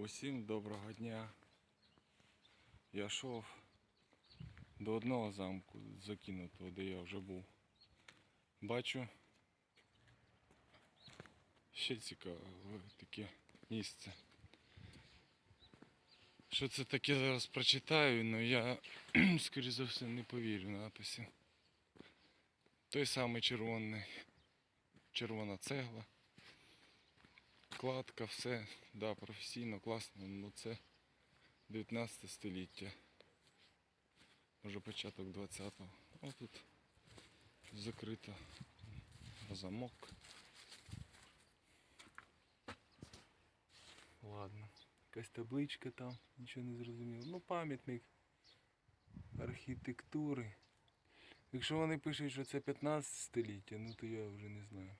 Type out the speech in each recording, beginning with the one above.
Усім доброго дня. Я йшов до одного замку закинутого, де я вже був. Бачу ще цікаве таке місце. Що це таке зараз прочитаю, але я, скоріше за все, не повірю написі. Той самий червоний, червона цегла. Кладка, все, да, професійно, класно, ну це 19 століття. Може початок 20-го. О тут закрито замок. Ладно. Якась табличка там, нічого не зрозуміло. Ну, пам'ятник архітектури. Якщо вони пишуть, що це 15 століття, ну то я вже не знаю.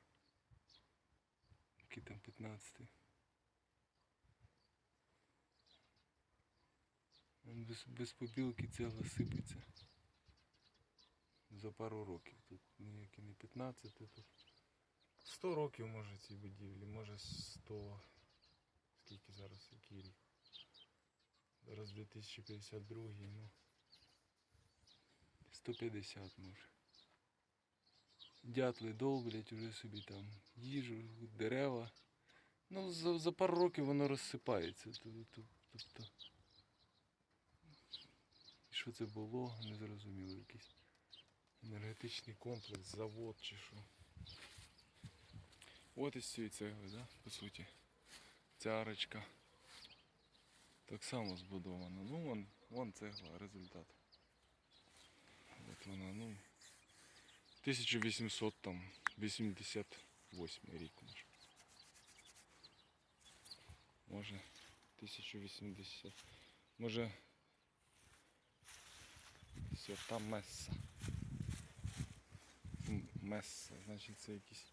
Який там 15. Вон Без, без побілки цегла сипеться. За пару років. Тут ніякі не 15, тут 100 років може цій будівлі, може 100. Скільки зараз, який рік? Зараз 2052, ну. 150 може. Дятли долблять уже собі там їжу, дерева. Ну, за, за пару років воно розсипається. Тобто. Що це було, не зрозуміло. Якийсь енергетичний комплекс, завод чи що. От із цієї цегли, да? по суті. Ця арочка так само збудована. Ну, вон, вон цегла, результат. От вона, ну. 1800 там 88 рік може. Може 1080. Може свята Месса. М- Месса, значить це якийсь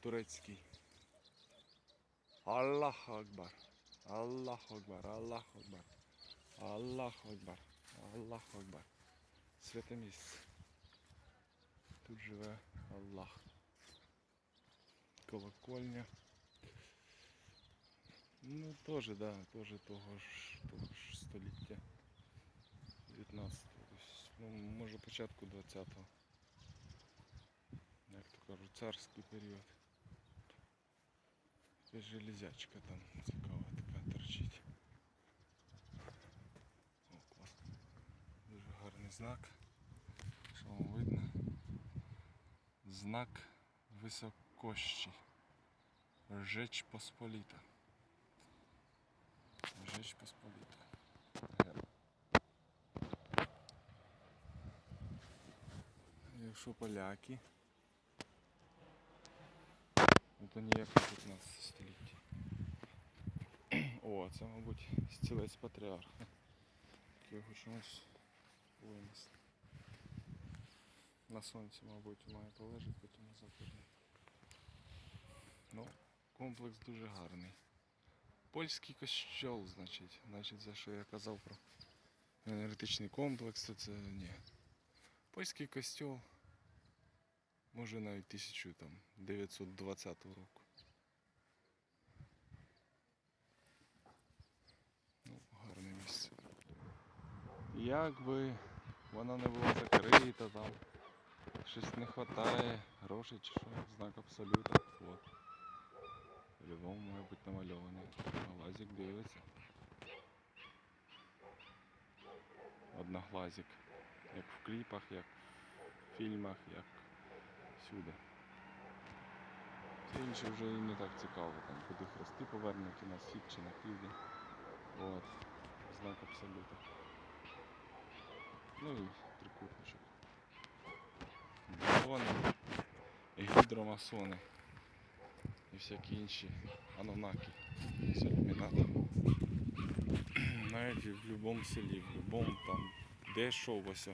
турецький. Аллах Акбар. Аллах Акбар. Аллах Акбар. Аллах Акбар. Аллах Акбар. Святе місце. Тут живе Аллах. Колокольня. Ну, теж, да, теж того ж, того ж століття. 19-го. Тобто, ну, може початку 20-го. Як то кажуть, царський період. Якась железячка там цікава така торчить. О, клас. Дуже гарний знак. Що вам видно? Знак високощі. Жеч Посполіта. Жеч Посполіта. Якщо поляки, ну то ніяк не 15 століття. О, це, мабуть, стілець патріарха. Його чомусь винесли. На сонці, мабуть, має полежати, потім на заході. Ну, комплекс дуже гарний. Польський костьол, значить. Значить, за що я казав про енергетичний комплекс, то це ні. Польський костьол. Може навіть 1920 року. Ну, гарне місце. Якби воно не було закрито там. Щось не вистачає, грошей чи що, знак абсолюта. От. По-любому має бути намальований. Глазик дивиться. Одноглазик. Як в кліпах, як в фільмах, як всюди. Все інше вже і не так цікаво, там куди хрести повернуті на схід чи на південь. От. Знак абсолюта. Ну і. Масони, гідромасони і всякі інші анонаки з ілюмінатом. Навіть в будь-якому селі, в будь-якому там, де йшов ось,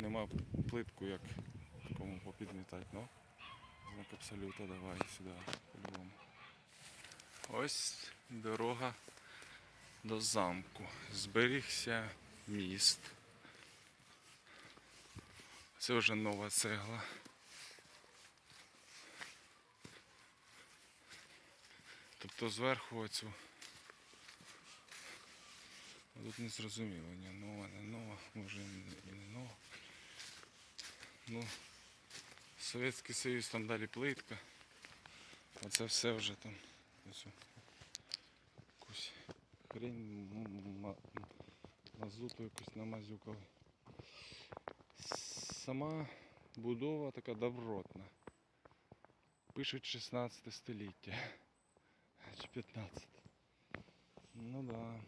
нема плитку, як кому попідмітати, ну. Знак абсолюта давай сюди, по-любому. Ось дорога до замку. Зберігся міст. Це вже нова цегла. Тобто зверху оцю Тут не зрозуміло, ні нова, не нова, може і не нова. Ну, Совєтський Союз там далі плитка. Оце все вже там. Ось якусь хрень мазуту якусь намазюкали. Сама будова така добротна. Пишуть 16 століття. Чи 15. Ну да.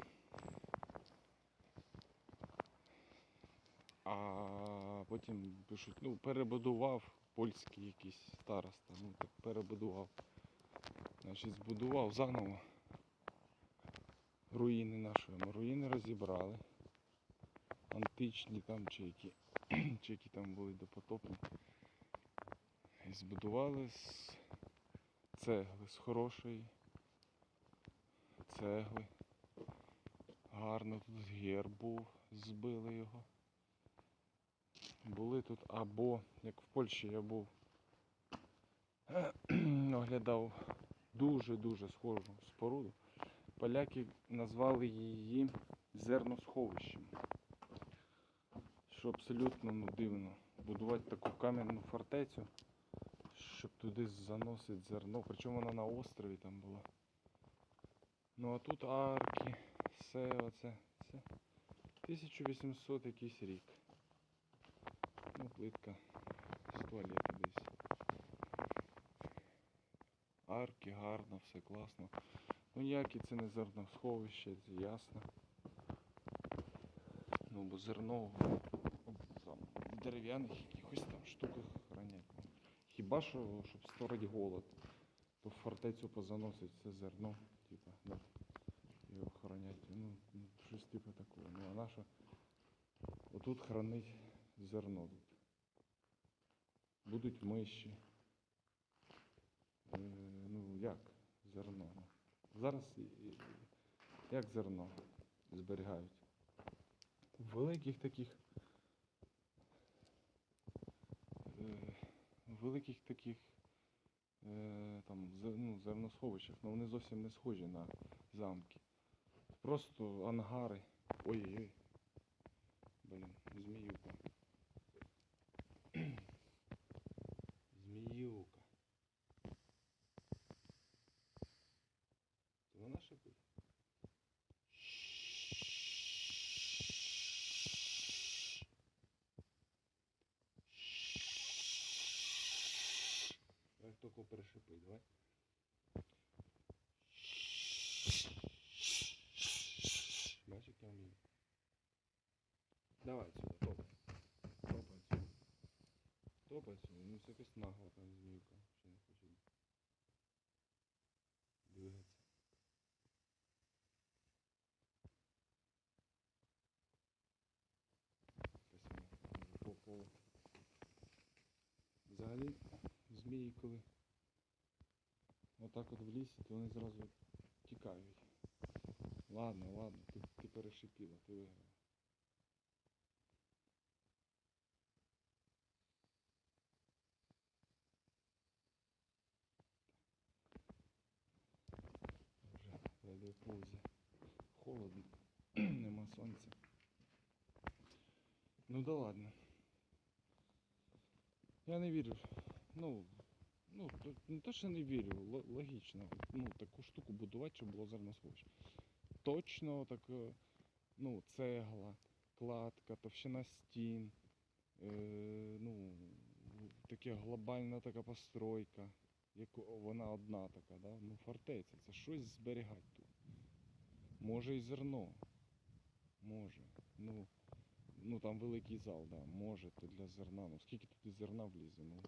А потім пишуть, ну, перебудував польський якийсь староста, ну так перебудував. Значить, збудував заново руїни нашої. Ми руїни розібрали. Античні там чи які, чи які там були допотопні. І збудували з цегли, з хорошої цегли. Гарно тут герб був, збили його. Були тут або, як в Польщі я був, оглядав дуже-дуже схожу споруду. Поляки назвали її зерносховищем. Що абсолютно ну, дивно. Будувати таку кам'яну фортецю, щоб туди заносити зерно. Причому вона на острові там була. Ну а тут арки, все оце. Це 1800 якийсь рік. Ну, плитка з туалету десь. Арки, гарно, все класно. Ну ніякі це не зерносховище, це ясно. Ну, бо зерно в дерев'яних якихось там штуках хранять. Хіба що, щоб створити голод, то фортецю позаносить це зерно, типа, да, і охоронять. Ну, ну, щось типу такого. Ну, а наша отут хранить зерно. Будуть миші. Е, ну як зерно? Ну, Зараз і- і- як зерно зберігають? В великих таких е, великих таких е, там ну, зерносховищах, але вони зовсім не схожі на замки. Просто ангари. Ой-ой-ой. Блін, зміюка. Зміюка. То вона шипить. Як тільки перешипить, давай. Бачиш, як я вмію. Давай сюди, топай. Топай сюди. Топай сюди. Ну це якась нагла там змійка. Ще не хоче двигатися. Взагалі змії, коли отак от в лісі, то вони зразу тікають. Ладно, ладно, ти, ти перешипіла, ти виграла. Вже ледве повзе. Холодно, нема сонця. Ну да ладно. Я не вірю. Ну, ну, не те, що не вірю, логічно. Ну, таку штуку будувати, щоб було зерносховище. Точно так, е, ну, цегла, кладка, товщина стін, е, ну, таке глобальна така постройка, як вона одна така, да? ну, фортеця, це щось зберігати тут. Може і зерно. Може. Ну, ну там великий зал, да, може то для зерна. Ну скільки туди зерна влізе? Ну,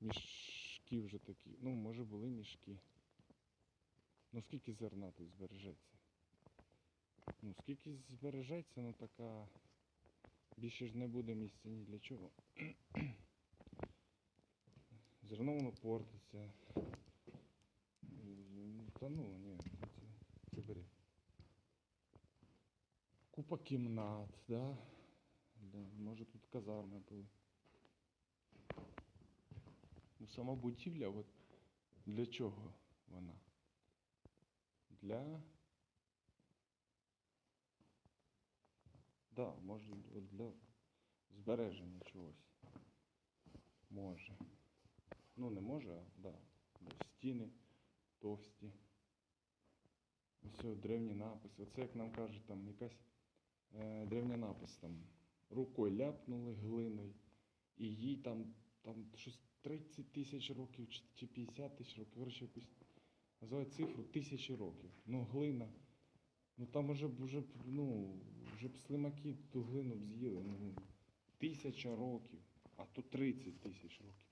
мішки вже такі. Ну, може були мішки. Ну скільки зерна тут збережеться? Ну, скільки збережеться, ну така. Більше ж не буде місця ні для чого. Зерно воно портиться. Та ну, ні, це, це бери. Купа кімнат, да? да? Може тут казарми були. Ну, сама будівля, от для чого вона? Для Да, може для збереження чогось. Може. Ну не може, а да. Стіни товсті. Ось древні написи. Оце як нам кажуть, там якась е, древня напис там. Рукою ляпнули глиною, і їй там, там щось 30 тисяч років чи, чи 50 тисяч років. Коротше, якусь називають цифру тисячі років. Ну, глина. Ну там уже б уже б, ну, вже б слимаки ту глину б з'їли. Ну, тисяча років, а то 30 тисяч років.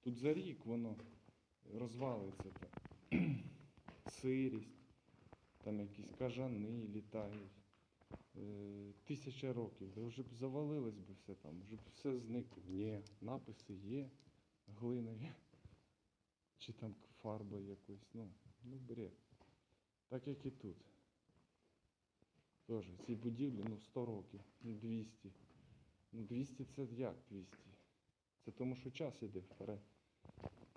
Тут за рік воно розвалиться. Та. Сирість, там якісь кажани літають. Е, тисяча років, да вже б завалилось би все там, вже б все зникло. Ні, написи є, глина є. Чи там фарба якось, ну, ну бред. Так як і тут. Тоже ці будівлі, ну 100 років, ну 200. Ну 200 це як 200? Це тому, що час іде вперед.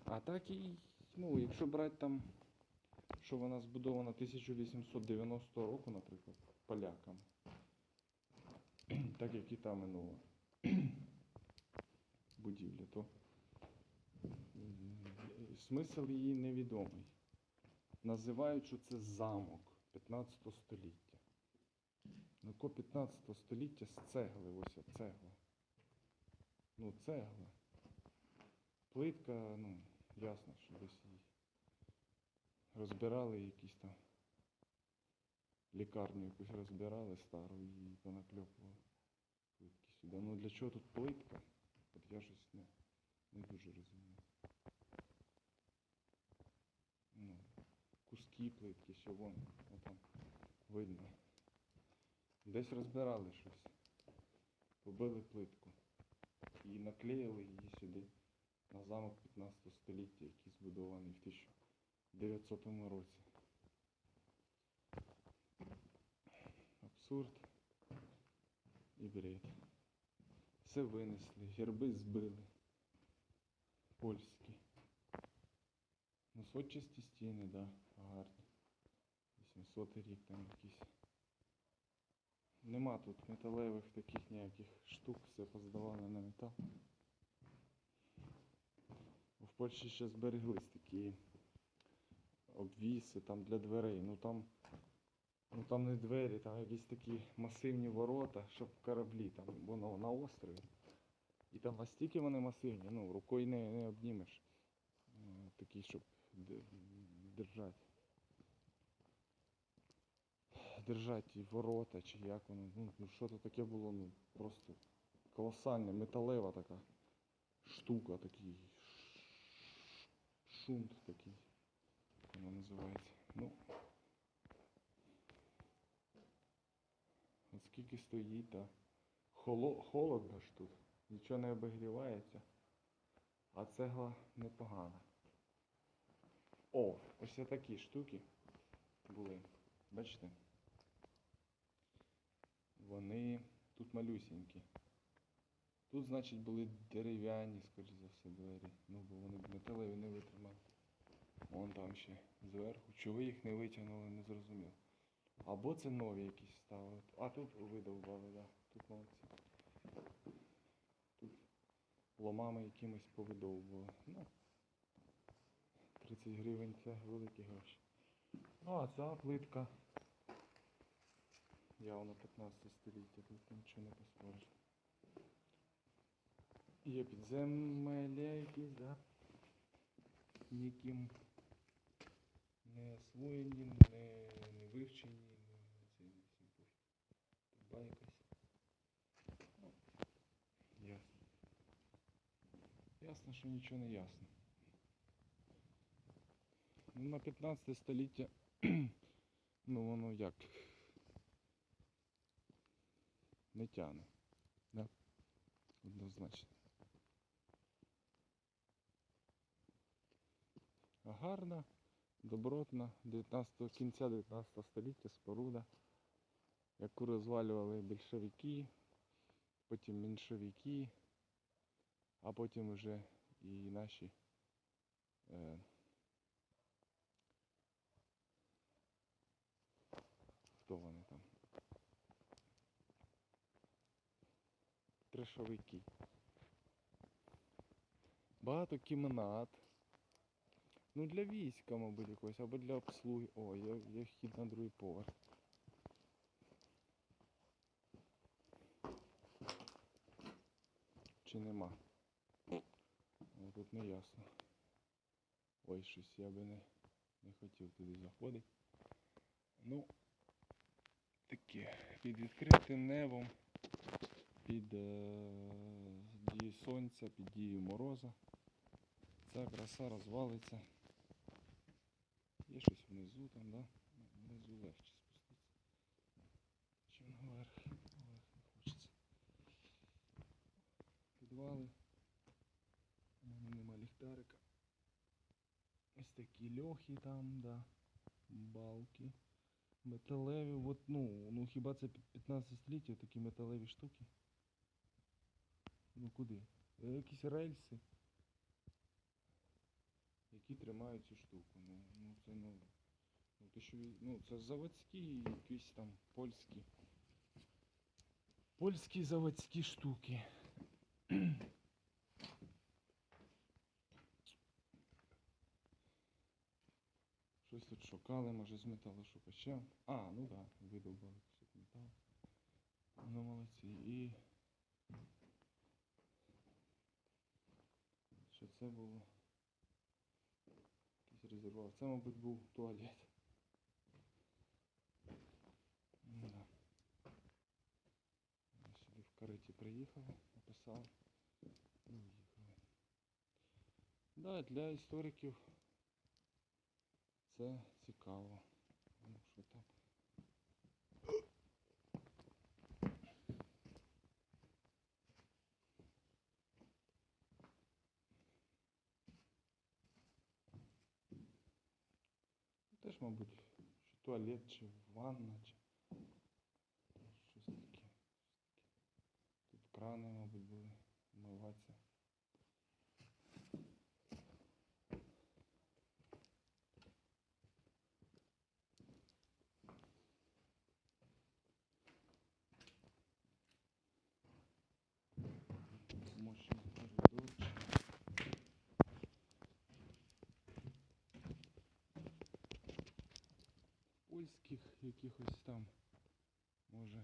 А так і, ну, якщо брати там, що вона збудована 1890 року, наприклад, поляками. Так як і та минула будівля, то смисл її невідомий. Називають, що це замок 15 століття. Ну, ко 15 століття з цегли, ось цегла. Ну, цегла. Плитка, ну, ясно, що десь її розбирали якісь там лікарню якусь розбирали стару і понакльопували плитки сюди. Ну для чого тут плитка? От я щось не, не дуже розумію. Ну, куски плитки, що вон, отам видно. Десь розбирали щось. Побили плитку. І наклеїли її сюди на замок 15 століття, який збудований в 1900 році. Абсурд і бред. Все винесли, герби збили. Польські. Ну, сотчасті стіни, да, гарні. 800 рік там якісь. Нема тут металевих таких ніяких штук, все поздавали на метал. В Польщі ще збереглись такі обвіси там для дверей. Ну там, ну там не двері, там якісь такі масивні ворота, щоб кораблі там, воно на острові. І там настільки вони масивні, ну рукою не, не обнімеш. Е, Такі, щоб д- держати. Ворота, чи як воно. Ну, ну що то таке було, ну просто колосальне, металева така штука, такий шунт такий. Як воно називається. Ну. Скільки стоїть, та холо, холодно ж тут. Нічого не обігрівається. А цегла непогана. О, ось такі штуки були. Бачите? Вони тут малюсінькі. Тут, значить, були дерев'яні, скоріш за все, двері. Ну, бо вони б металеві не витримали. Вон там ще зверху. Чого їх не витягнули, не зрозуміло. Або це нові якісь ставили. А тут видовбали, да. Тут молодці. Тут ломами якимось повидовбували. Ну, 30 гривень це великі гроші. Ну, а ця плитка. Явно 15 століття, тут нічого не поспориш. Є підземелля якісь, да? Ніким не освоєні, не, не вивчені, не всім. Труба якась. Ну, ясно. Ясно, що нічого не ясно. Ну, на 15 століття, ну воно як не тяне. Да? Однозначно. Гарна, добротна 19, кінця 19 століття споруда, яку розвалювали більшовики, потім меншовики, а потім вже і наші е, хто вони там? страшовики. Багато кімнат. Ну для війська, мабуть, якогось, або для обслуги. О, є, є вхід на другий поверх. Чи нема? О, тут не ясно. Ой, щось я би не, не хотів туди заходити. Ну, таке, під відкритим небом, під е, дією сонця, під дією мороза. Ця краса розвалиться. Є щось внизу там, да? Внизу легше спуститися. Чим наверх? Наверх не хочеться. Підвали. У мене нема ліхтарика. Ось такі льохи там, да. Балки. Металеві, от, ну, ну хіба це 15 століття такі металеві штуки? Ну куди? Е, Якісь рельси, які тримають цю штуку. Ну, ну це ну. Ну, що, ну, це заводські якісь там польські. Польські заводські штуки. Щось тут шукали, може з металошукачем. А, ну так, да, видовбали кусок металу. Ну молодці. І що це було? Якийсь. Це, мабуть, був туалет. Да. Я сюди в кариті приїхали, написали і їхали. Да, для істориків це цікаво. Ну, що там. Ну, Теж, мабуть, чи туалет, чи ванна, чи щось таке. Тут крани, мабуть, були Польських якихось там, може,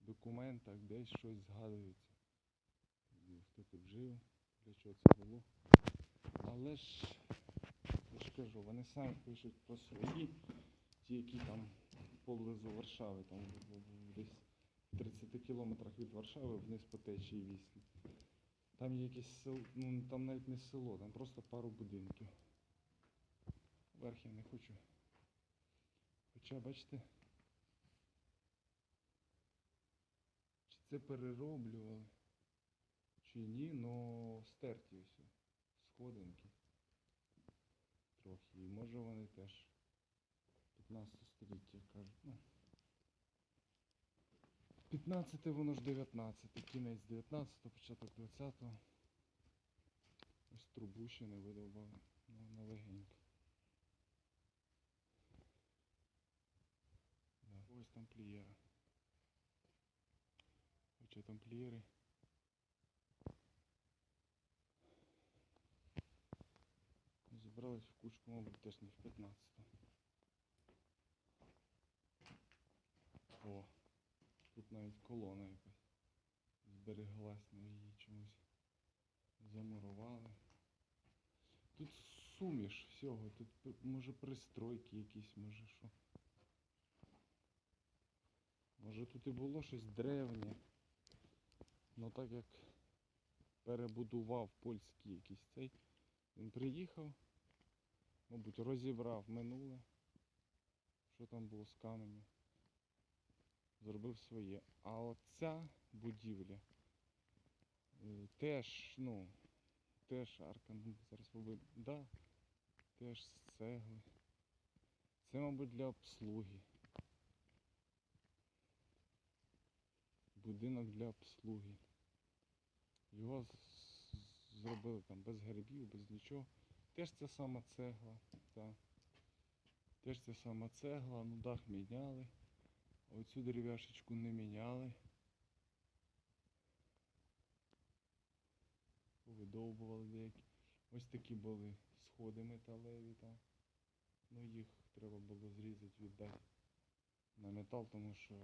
документах десь щось згадується. Хто тут жив, для чого це було. Але ж, я ж кажу, вони самі пишуть про свої, ті, які там поблизу Варшави, там десь в 30 кілометрах від Варшави вниз по течії віслі. Там є якесь село, ну там навіть не село, там просто пару будинків. Верх я не хочу. Хоча, бачите, чи це перероблювали, чи ні, но стерті ось сходинки трохи. І може вони теж 15 століття кажуть. Ну, 15 воно ж 19, кінець 19, початок 20. Ось трубу ще не видовбали. Ну, на легенько. Ось тамплієри. Хоча тамплієри. Зібрались в кучку, мабуть, теж не в 15. О, тут навіть колона якась збереглась, на її чомусь замурували. Тут суміш всього, тут може пристройки якісь, може що. Може тут і було щось древнє. Ну так як перебудував польський якийсь цей. Він приїхав, мабуть, розібрав минуле, що там було з каменю. Зробив своє. А оця будівля е, теж, ну, теж арка, ну, зараз побив. Да, теж з цегли. Це, мабуть, для обслуги. Будинок для обслуги. Його зробили там без грибів, без нічого. Теж ця сама цегла. Та. Теж ця сама цегла, ну дах міняли. Оцю дерев'яшечку не міняли. повидовбували деякі. Ось такі були сходи металеві там. Ну їх треба було зрізати, віддати на метал, тому що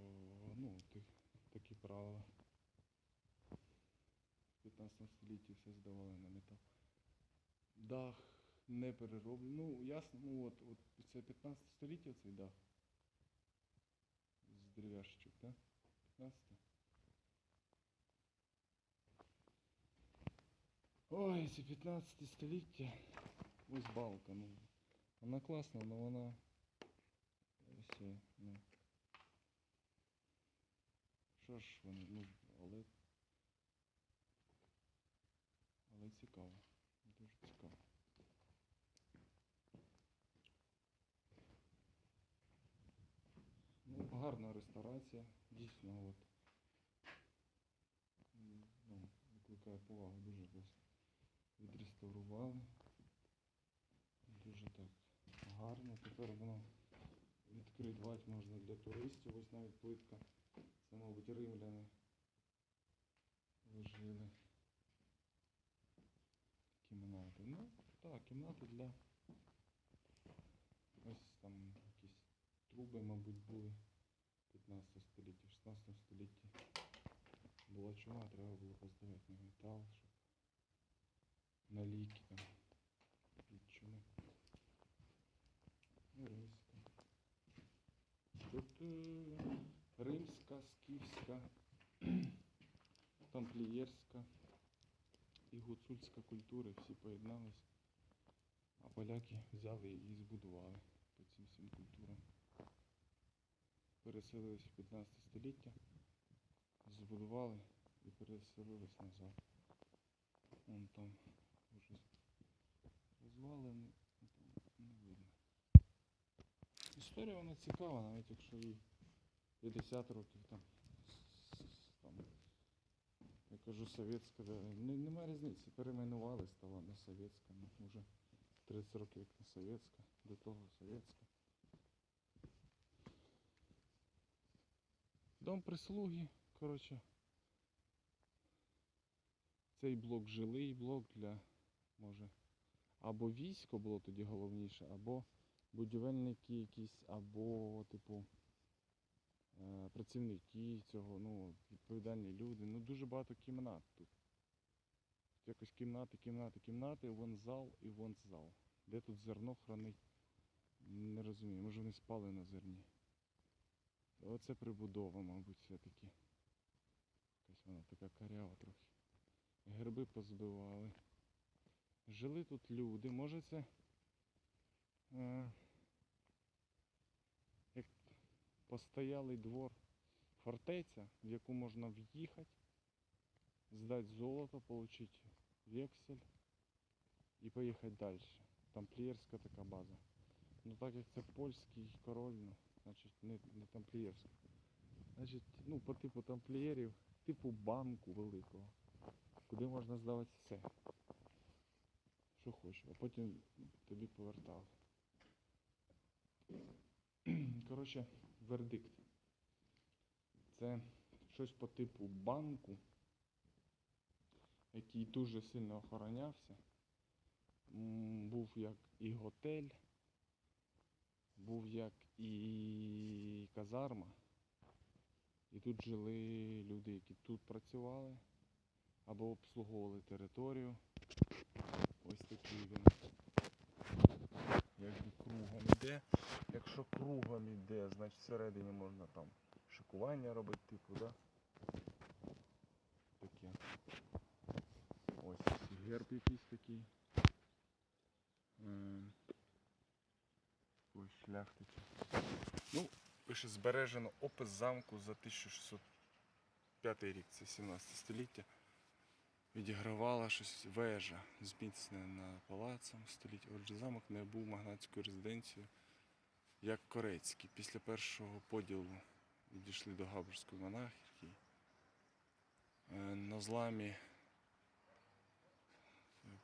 ну, ти- такі правила. В 15 столітті все здавали на метал. Дах не перероблений. Ну, ясно, ну от, от це 15 століття цей дах. З дерев'яшечок, так? 15? Ой, це 15 століття. Ось балка, ну. Вона класна, але вона. Ось, ну. Що ж вони, ну, але. Але цікаво. Дуже цікаво. Ну, гарна реставрація, дійсно, от. Ну, викликає повагу, дуже класно. Відреставрували. Дуже так гарно. Тепер воно відкривати можна для туристів. Ось навіть плитка. Це, мабуть, римляни вложили. Кімнати. Ну, так, кімнати для. Ось там якісь труби, мабуть, були 15 столітті, 16 столітті. Була чума, треба було поставити на метал, щоб на ліки там від чуми. Ну, римська. Тут тамплієрська і гуцульська культури всі поєднались. А поляки взяли і збудували по цим всім культурам. Переселились в 15 століття, збудували і переселились назад. Вон там уже розвалини, ну, там не видно. Історія вона цікава, навіть якщо їй 50 років там. Я кажу совєтська, да, не, нема різниці. Перейменували, стала на совєтська, ну, вже 30 років як на совєтська, до того совєтська. Дом прислуги, коротше. Цей блок жилий блок для, може, або військо було тоді головніше, або будівельники якісь, або, типу, працівники цього, ну, відповідальні люди. Ну, дуже багато кімнат тут. Тут якось кімнати, кімнати, кімнати, вон зал і вон зал. Де тут зерно хранить? Не розумію, може вони спали на зерні. Оце прибудова, мабуть, все-таки. Якась вона така карява трохи. Герби позбивали. Жили тут люди. Може це е, як постоялий двор, фортеця, в яку можна в'їхати, здати золото, отримати вексель і поїхати далі. Тамплієрська така база. Ну так як це польський король, ну, значить не, не тамплієрська. Значить, ну, по типу тамплієрів, типу банку великого, куди можна здавати все. Що хочеш, а потім тобі повертали. Коротше, вердикт. Це щось по типу банку, який дуже сильно охоронявся. Був як і готель, був як і казарма. І тут жили люди, які тут працювали або обслуговували територію. Ось такий він. Якби кругом іде. Якщо кругом іде, значить всередині можна там шикування робити, типу, да? Таке. Ось герб якийсь такий. Ем, Ось шляхтичі. Ну, пише збережено опис замку за 1605 рік, це 17 століття. Відігравала щось вежа, зміцнена палацом століття. Отже, замок не був магнатською резиденцією, як Корецький. Після першого поділу відійшли до Габурської монархії. Е, На зламі е,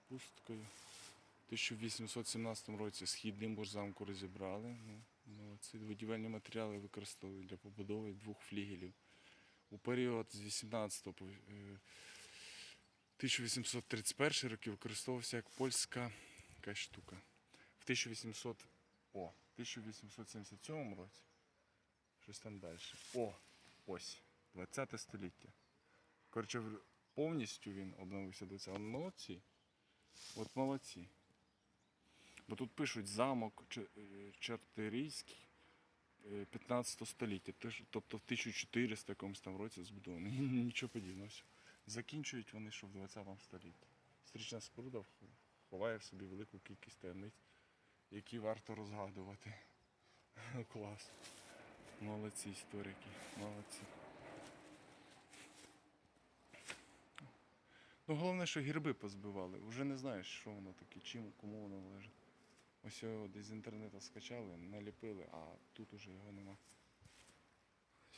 пусткою. В 1817 році східний мур замку розібрали. Ну, ну, ці будівельні матеріали використали для побудови двох флігелів. У період з 18 по е, 1831 роки використовувався як польська якась штука. В 1800, о, 1877 році. Щось там далі. О, ось, 20 століття. Коротше, повністю він обновився до цього. Молодці. От молодці. Бо тут пишуть замок е, Чартерийський е, 15 століття, тобто в 1400 якомусь там році збудований. Нічого подібного. Закінчують вони, що в 20 столітті. Стрічна споруда ховає в собі велику кількість таємниць, які варто розгадувати. Клас. Молодці історики, молодці. Ну, головне, що гірби позбивали. Вже не знаєш, що воно таке, чим, кому воно лежить. Ось його десь з інтернету скачали, наліпили, а тут уже його нема.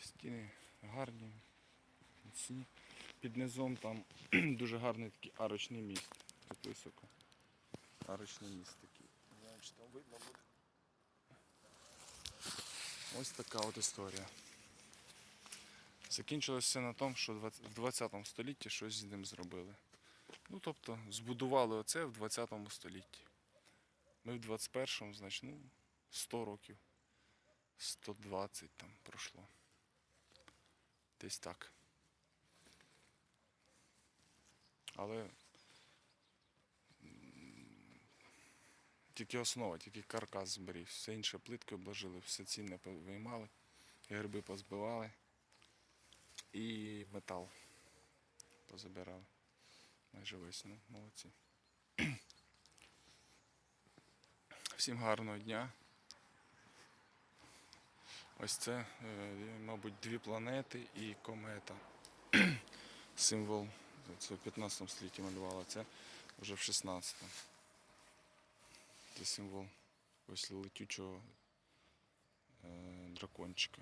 Стіни гарні, міцні. Під низом там дуже гарний такий арочний міст. Тут високо. Арочний міст такий. Не знаю, чи там видно буде. Ось така от історія. Закінчилося на тому, що в 20 столітті щось з ним зробили. Ну, тобто, збудували оце в 20 столітті. Ми в 21-му, значить, ну, 100 років. 120 там пройшло. Десь так. Але тільки основа, тільки каркас зберіг. Все інше плитки обложили, все цінне виймали, герби позбивали і метал позабирали. Майже весь, ну, молодці. Всім гарного дня. Ось це, е, мабуть, дві планети і комета. Символ. Це в 15 столітті малювала, це вже в 16. Це символ ось летючого е, дракончика.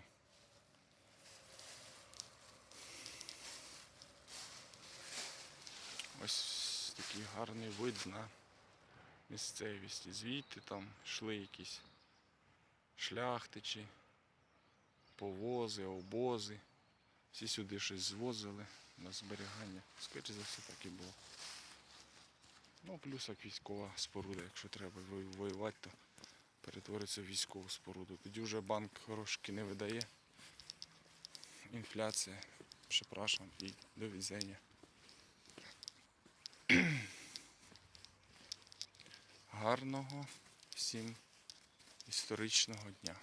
Ось такий гарний вид на місцевість. Звідти там йшли якісь шляхтичі, повози, обози. Всі сюди щось звозили на зберігання. Скоріше за все так і було. Ну, плюс як військова споруда, якщо треба воювати, то перетвориться в військову споруду. Тоді вже банк грошки не видає. Інфляція, препрашам і до візення. Гарного всім історичного дня.